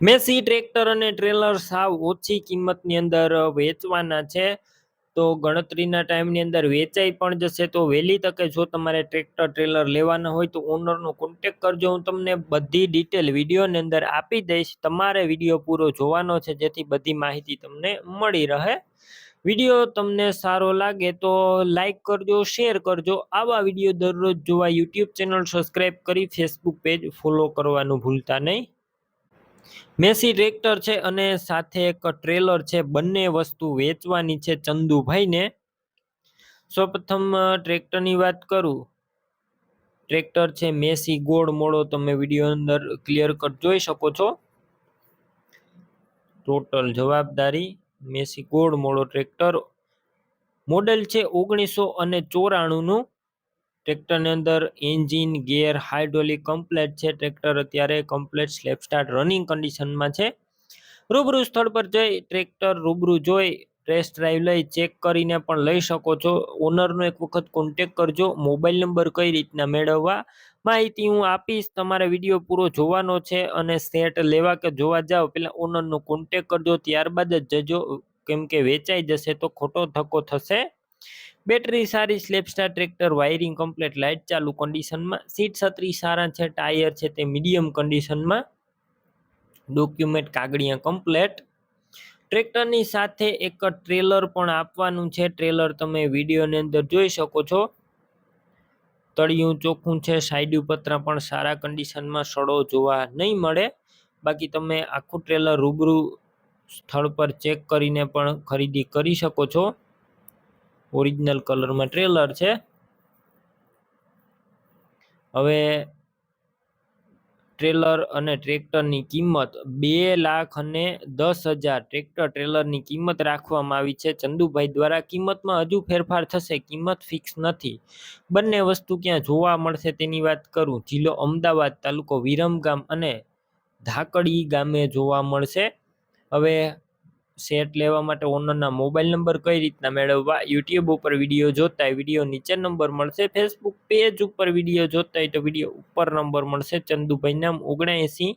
Massey tractor અને trailer સાવ ઓછી કિંમતની અંદર વેચવાના છે. તો ગણતરીના ટાઈમની અંદર વેચાઈ પણ જશે. તો વહેલી તકે જો તમારે ટ્રેક્ટર, ટ્રેલર લેવાના હોય તો ઓનરનો કોન્ટેક કરજો. હું તમને બધી ડિટેલ વિડીયોની અંદર આપી દઈશ. તમારે વીડિયો પૂરો જોવાનો છે, જેથી બધી માહિતી તમને મળી રહે. વીડિયો તમને સારો લાગે તો લાઈક કરજો, શેર કરજો. આવા વીડિયો દરરોજ જોવા યુટ્યુબ ચેનલ સબસ્ક્રાઈબ કરી ફેસબુક પેજ ફોલો કરવાનું ભૂલતા નહીં. મેસી ટ્રેક્ટર છે અને સાથે એક ટ્રેલર છે, બંને વસ્તુ વેચવાની છે ચંદુભાઈને. સૌપ્રથમ ટ્રેક્ટરની વાત કરું. ટ્રેક્ટર છે મેસી ગોળ મોડો તમે વીડિયો અંદર ક્લિયર કટ જોઈ શકો છો. ટોટલ જવાબદારી, મેસી ગોળ મોડો ટ્રેક્ટર. મોડેલ છે ઓગણીસો અને ચોરાણુંનું. ટ્રેક્ટરની અંદર એન્જિન ગેર હાઇડ્રોલિક કમ્પ્લેટ છે. ટ્રેક્ટર અત્યારે કમ્પ્લેટ સ્લેપ સ્ટાર્ટ રનિંગ કન્ડિશનમાં છે. રૂબરૂ સ્થળ પર જઈ ટ્રેક્ટર રૂબરૂ જોઈ ટેસ્ટ ડ્રાઈવ લઈ ચેક કરીને પણ લઈ શકો છો. ઓનરનો એક વખત કોન્ટેક કરજો. મોબાઈલ નંબર કઈ રીતના મેળવવા માહિતી હું આપીશ. તમારે વીડિયો પૂરો જોવાનો છે અને સેટ લેવા કે જોવા જાઓ પહેલાં ઓનરનો કોન્ટેક કરજો. ત્યારબાદ જ જજો. કેમ કે વેચાઈ જશે તો ખોટો ધક્કો થશે. બેટરી સારી, self start tractor, wiring complete, light ચાલુ કન્ડિશનમાં સીટ છત્રી સારા છે, ટાયર છે તે મીડિયમ કન્ડિશનમાં ડોક્યુમેન્ટ કાગળિયા કમ્પ્લેટ. ટ્રેક્ટરની સાથે એક ટ્રેલર પણ આપવાનું છે. ટ્રેલર તમે વિડીયોની અંદર જોઈ શકો છો. તળિયું ચોખ્ખું છે સાઈડ પતરા પણ સારા કન્ડિશનમાં સડો જોવા નહીં મળે. બાકી તમે આખું ટ્રેલર રૂબરૂ સ્થળ પર ચેક કરીને પણ ખરીદી કરી શકો છો. ઓરિજિનલ કલરમાં ટ્રેલર છે. હવે ટ્રેલર અને ટ્રેક્ટરની કિંમત બે લાખ અને દસ હજાર. ટ્રેક્ટર ટ્રેલરની કિંમત રાખવામાં આવી છે. ચંદુભાઈ દ્વારા કિંમતમાં હજુ ફેરફાર થશે? કિંમત ફિક્સ નથી. બંને વસ્તુ ક્યાં જોવા મળશે તેની વાત કરું. જિલ્લો અમદાવાદ તાલુકો વિરમગામ અને ધાકડી ગામે જોવા મળશે. હવે સેટ લેવા માટે ઓનરના મોબાઈલ નંબર કઈ રીતના મેળવવા, યુટ્યુબ ઉપર વીડિયો જોતા હોય વીડિયો નીચે નંબર મળશે, ફેસબુક પેજ ઉપર વીડિયો જોતા હોય તો વીડિયો ઉપર નંબર મળશે. ચંદુભાઈ નામ ઓગણએંસી,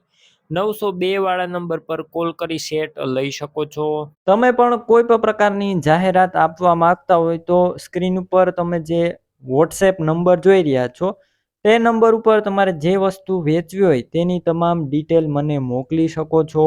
નવસો બે વાળા નંબર પર કોલ કરી સેટ લઈ શકો છો. તમે પણ કોઈ પણ પ્રકારની જાહેરાત આપવા માંગતા હોય તો સ્ક્રીન ઉપર તમે જે વોટ્સએપ નંબર જોઈ રહ્યા છો, તે નંબર ઉપર તમારે જે વસ્તુ વેચવી હોય તેની તમામ ડિટેલ મને મોકલી શકો છો.